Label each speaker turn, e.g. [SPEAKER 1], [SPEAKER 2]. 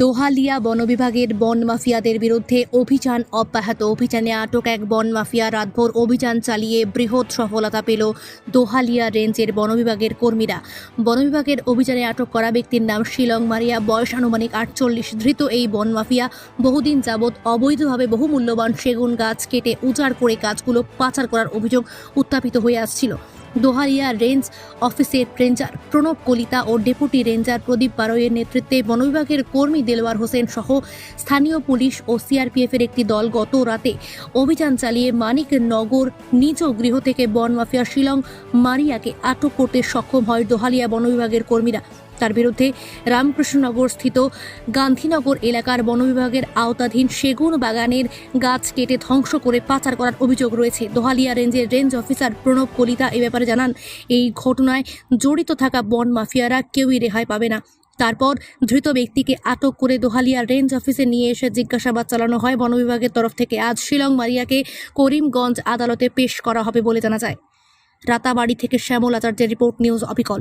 [SPEAKER 1] দোহালিয়া বন বিভাগের বন মাফিয়াদের বিরুদ্ধে অভিযান অব্যাহত। অভিযানে আটক এক বন মাফিয়া রাতভর অভিযান চালিয়ে বৃহৎ সফলতা পেল দোহালিয়া রেঞ্জের বন বিভাগের কর্মীরা। বন বিভাগের অভিযানে আটক করা ব্যক্তির নাম শিলং মারিয়া, বয়স আনুমানিক আটচল্লিশ। ধৃত এই বন মাফিয়া বহুদিন যাবৎ অবৈধভাবে বহু মূল্যবান সেগুন, গাছ কেটে উজাড় করে গাছগুলো পাচার করার অভিযোগ উত্থাপিত হয়ে আসছিল। দোহারিয়া রেঞ্জ অফিসের রেঞ্জার প্রণব কলিতা ও ডেপুটি রেঞ্জার প্রদীপ বারোয়ের নেতৃত্বে বনবিভাগের কর্মী দেলোয়ার হোসেন সহ স্থানীয় পুলিশ ও সিআরপিএফের একটি দল গত রাতে অভিযান চালিয়ে মানিক নগর নিজ গৃহ থেকে বন মাফিয়া শিলং মারিয়াকে আটক করতে সক্ষম হয় দোহালিয়া বনবিভাগের কর্মীরা। তার বিরুদ্ধে রামকৃষ্ণনগর স্থিত গান্ধীনগর এলাকার বন বিভাগের আওতাধীন সেগুন বাগানের গাছ কেটে ধ্বংস করে পাচার করার অভিযোগ রয়েছে। দোহালিয়া রেঞ্জের রেঞ্জ অফিসার প্রণব কলিতা এ ব্যাপারে জানান, এই ঘটনায় জড়িত থাকা বন মাফিয়ারা কেউই রেহাই পাবে না। তারপর ধৃত ব্যক্তিকে আটক করে দোহালিয়া রেঞ্জ অফিসে নিয়ে এসে জিজ্ঞাসাবাদ চালানো হয় বন বিভাগের তরফ থেকে। আজ শিলং মারিয়াকে করিমগঞ্জ আদালতে পেশ করা হবে বলে জানা যায়। রাতাবাড়ি থেকে শ্যামল আচার্যের রিপোর্ট নিউজ অবিকল